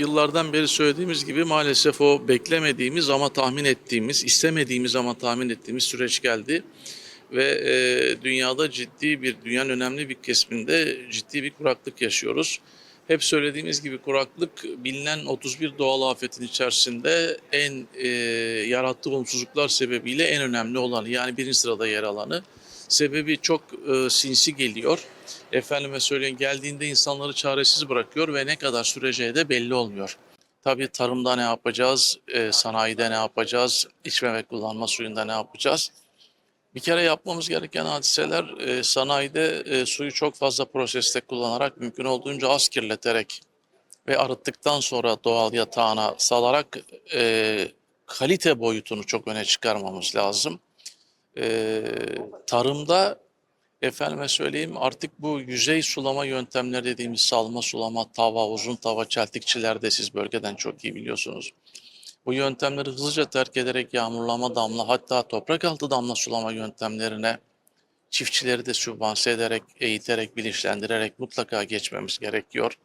Yıllardan beri söylediğimiz gibi maalesef o beklemediğimiz ama tahmin ettiğimiz, istemediğimiz ama tahmin ettiğimiz süreç geldi. Ve e, dünyada ciddi bir, dünyanın önemli bir kesiminde ciddi bir kuraklık yaşıyoruz. Hep söylediğimiz gibi kuraklık bilinen 31 doğal afetin içerisinde en e, yarattığı olumsuzluklar sebebiyle en önemli olanı yani birinci sırada yer alanı. Sebebi çok e, sinsi geliyor. Efendime söyleyin geldiğinde insanları çaresiz bırakıyor ve ne kadar süreceği de belli olmuyor. Tabii tarımda ne yapacağız, e, sanayide ne yapacağız, içme ve kullanma suyunda ne yapacağız? Bir kere yapmamız gereken hadiseler e, sanayide e, suyu çok fazla proseste kullanarak mümkün olduğunca az kirleterek ve arıttıktan sonra doğal yatağına salarak e, kalite boyutunu çok öne çıkarmamız lazım. E, tarımda efendime söyleyeyim artık bu yüzey sulama yöntemleri dediğimiz salma sulama, tava, uzun tava, çeltikçilerde siz bölgeden çok iyi biliyorsunuz. Bu yöntemleri hızlıca terk ederek yağmurlama damla hatta toprak altı damla sulama yöntemlerine çiftçileri de sübvanse ederek, eğiterek, bilinçlendirerek mutlaka geçmemiz gerekiyor.